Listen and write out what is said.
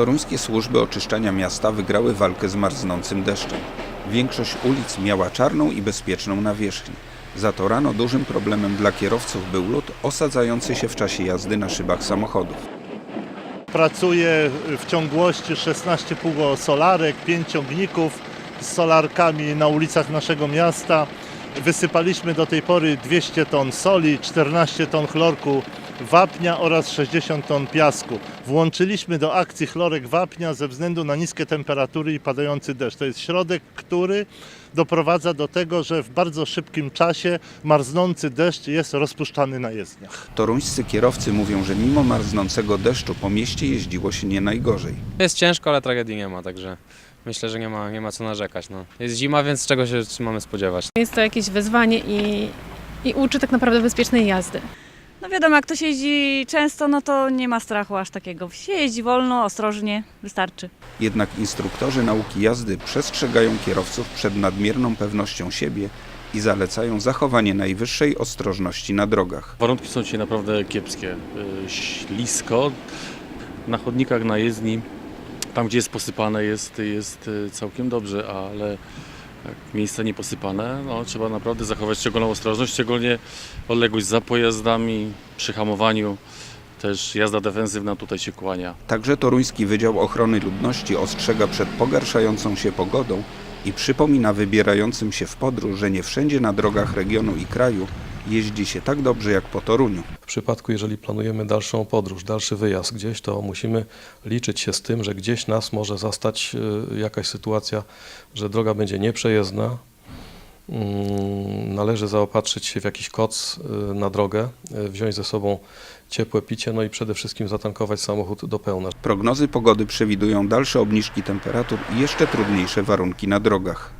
Toruńskie służby oczyszczania miasta wygrały walkę z marznącym deszczem. Większość ulic miała czarną i bezpieczną nawierzchnię. Za to rano dużym problemem dla kierowców był lód osadzający się w czasie jazdy na szybach samochodów. Pracuje w ciągłości 16,5 solarek, 5 ciągników z solarkami na ulicach naszego miasta. Wysypaliśmy do tej pory 200 ton soli, 14 ton chlorku wapnia oraz 60 ton piasku. Włączyliśmy do akcji chlorek wapnia ze względu na niskie temperatury i padający deszcz. To jest środek, który doprowadza do tego, że w bardzo szybkim czasie marznący deszcz jest rozpuszczany na jezdniach. Toruńscy kierowcy mówią, że mimo marznącego deszczu po mieście jeździło się nie najgorzej. Jest ciężko, ale tragedii nie ma, także myślę, że nie ma, nie ma co narzekać. No. Jest zima, więc czego się mamy spodziewać? Jest to jakieś wyzwanie i, i uczy tak naprawdę bezpiecznej jazdy. No wiadomo, jak ktoś jeździ często, no to nie ma strachu aż takiego. Się jeździ wolno, ostrożnie, wystarczy. Jednak instruktorzy nauki jazdy przestrzegają kierowców przed nadmierną pewnością siebie i zalecają zachowanie najwyższej ostrożności na drogach. Warunki są dzisiaj naprawdę kiepskie. Y, Ślisko. Na chodnikach, na jezdni, tam gdzie jest posypane jest, jest y, całkiem dobrze, ale miejsca nieposypane, no, trzeba naprawdę zachować szczególną ostrożność, szczególnie odległość za pojazdami, przy hamowaniu. Też jazda defensywna tutaj się kłania. Także Toruński Wydział Ochrony Ludności ostrzega przed pogarszającą się pogodą i przypomina wybierającym się w podróż, że nie wszędzie na drogach regionu i kraju jeździ się tak dobrze jak po Toruniu. W przypadku, jeżeli planujemy dalszą podróż, dalszy wyjazd gdzieś, to musimy liczyć się z tym, że gdzieś nas może zastać y, jakaś sytuacja, że droga będzie nieprzejezdna. Mm, Należy zaopatrzyć się w jakiś koc y, na drogę, y, wziąć ze sobą ciepłe picie, no i przede wszystkim zatankować samochód do pełna. Prognozy pogody przewidują dalsze obniżki temperatur i jeszcze trudniejsze warunki na drogach.